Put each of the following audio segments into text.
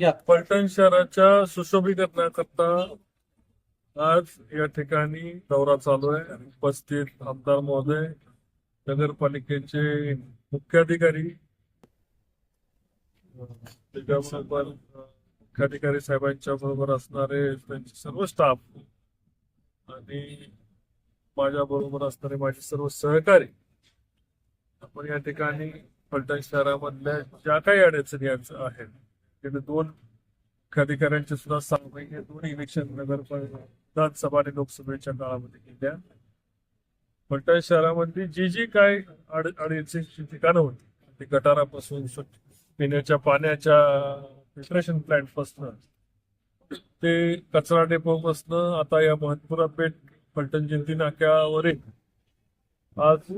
या पलटण शहराच्या सुशोभीकरणाकरता आज या ठिकाणी दौरा चालू आहे. उपस्थित आमदार महोदय नगरपालिकेचे मुख्याधिकारी त्याच्याबरोबर मुख्याधिकारी साहेबांच्या बरोबर असणारे त्यांचे सर्व स्टाफ आणि माझ्या बरोबर असणारे माझे सर्व सहकारी आपण या ठिकाणी पलटण शहरामधल्या ज्या काही अडचणी आहेत तिथे दोन अधिकाऱ्यांचे सुद्धा सहा महिने दोन इलेक्शन नगर विधानसभा आणि लोकसभेच्या काळामध्ये केल्या फलटण शहरामध्ये जी जी काय अड अडचणीची ठिकाणं होती. ते गटारापासून पिण्याच्या पाण्याच्या फिल्ट्रेशन प्लांटपासून. ते कचरा डेपो पासन आता या महत्पुरा पेठ फलटण जयंती नाक्यावरील आज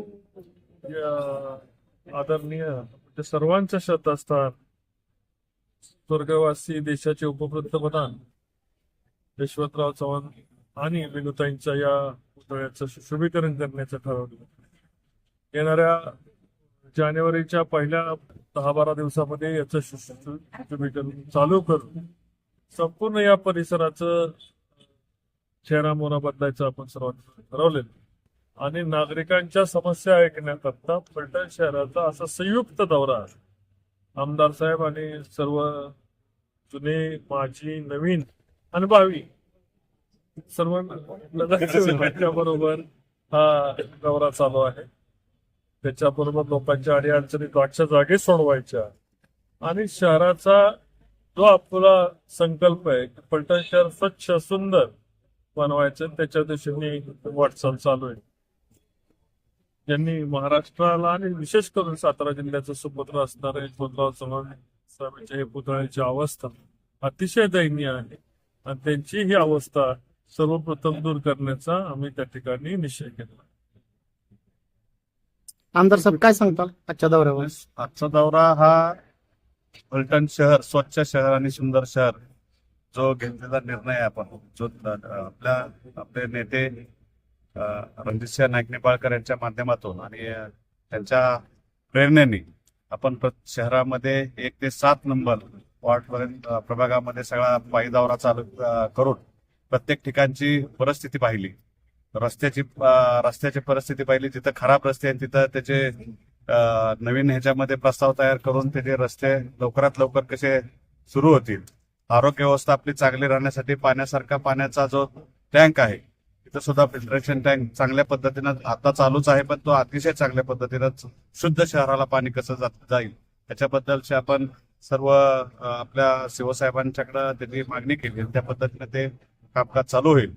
आदरणीय म्हणजे सर्वांच्या असतात स्वर्गवासी देशाचे उपपंतप्रधान यशवंतराव चव्हाण आणि विनुताईंच्या या पुतळ्याचं सुशोभीकरण करण्याचं ठरवलं येणाऱ्या जानेवारीच्या पहिल्या दहा बारा दिवसामध्ये याचं सुशोभीकरण चालू करून संपूर्ण या परिसराचं चेहरामोहरा बदलायचं आपण सर्वांनी ठरवलेलं आणि नागरिकांच्या समस्या ऐकण्याकरता फलटण शहराचा असा संयुक्त दौरा आहे. आमदार साहेब आणि सर्व जुने माजी नवीन आणि भावी सर्व बरोबर हा दौरा चालू आहे. त्याच्याबरोबर लोकांच्या अडीअडचणी जागच्या जागी सोडवायच्या. आणि शहराचा जो आपला संकल्प आहे की शहर स्वच्छ सुंदर बनवायचं त्याच्या दिशेने वाटचाल चालू आहे. ज्यांनी महाराष्ट्राला आणि विशेष करून सातारा जिल्ह्याचं सुपुत्र असणारे यशवंतराव चव्हाण साहेबांच्या हे पुतळ्याची अवस्था अतिशय दयनीय आहे. आणि त्यांची ही अवस्था सर्वप्रथम दूर करण्याचा आम्ही त्या ठिकाणी निश्चय केला आमदार साहेब काय सांगताल आजच्या दौऱ्यावर? आजचा दौरा हा फलटण शहर स्वच्छ शहर आणि सुंदर शहर जो घेतलेला निर्णय आहे आपण जो आपल्या आपले नेते रणजितसिंह नाईक निंबाळकर यांच्या माध्यमातून आणि त्यांच्या प्रेरणेने आपण शहरामध्ये एक ते सात नंबर वॉर्डपर्यंत प्रभागामध्ये सगळा पायी दौरा चालू करून प्रत्येक ठिकाणची परिस्थिती पाहिली. रस्त्याची रस्त्याची परिस्थिती पाहिली. जिथं खराब रस्ते आहेत तिथं त्याचे नवीन ह्याच्यामध्ये प्रस्ताव तयार करून त्याचे रस्ते लवकरात लवकर कसे सुरू होतील. आरोग्य व्यवस्था आपली चांगली राहण्यासाठी पाण्यासारखा पाण्याचा जो टँक आहे तिथं सुद्धा फिल्ट्रेशन टँक चांगल्या पद्धतीनं आता चालूच आहे पण तो अतिशय चांगल्या पद्धतीनं शुद्ध शहराला पाणी कसं जाईल. त्याच्याबद्दलचे आपण सर्व आपल्या शिवसाहेबांच्याकडे त्यांनी मागणी केली आणि त्या पद्धतीने ते कामकाज चालू होईल.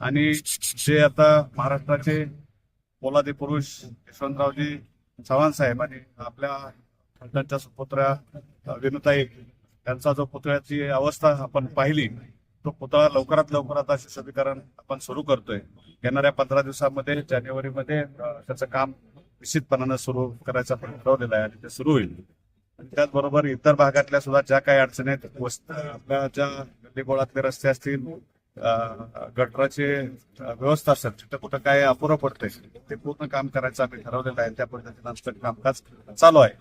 आणि जे आता महाराष्ट्राचे पोलादी पुरुष यशवंतरावजी चव्हाण साहेब आणि आपल्या फलटणच्या सुपुत्र्या विनुताई त्यांचा जो पुतळ्याची अवस्था आपण पाहिली तो पुतळा लवकरात लवकर आता सुशोभीकरण आपण सुरू करतोय. येणाऱ्या पंधरा दिवसामध्ये जानेवारीमध्ये त्याचं काम निश्चितपणानं सुरू करायचं आपण ठरवलेलं आहे आणि ते सुरू होईल. त्याचबरोबर इतर भागातल्या सुद्धा ज्या काही अडचणी आहेत वस्त आपल्या ज्या गल्लीगोळातले रस्ते असतील गटराचे व्यवस्था असेल तिथं कुठं काय अपुरं पडतंय ते पूर्ण काम करायचं आम्ही ठरवलेलं आहे. त्या पद्धतीनं आमचं कामकाज चालू आहे.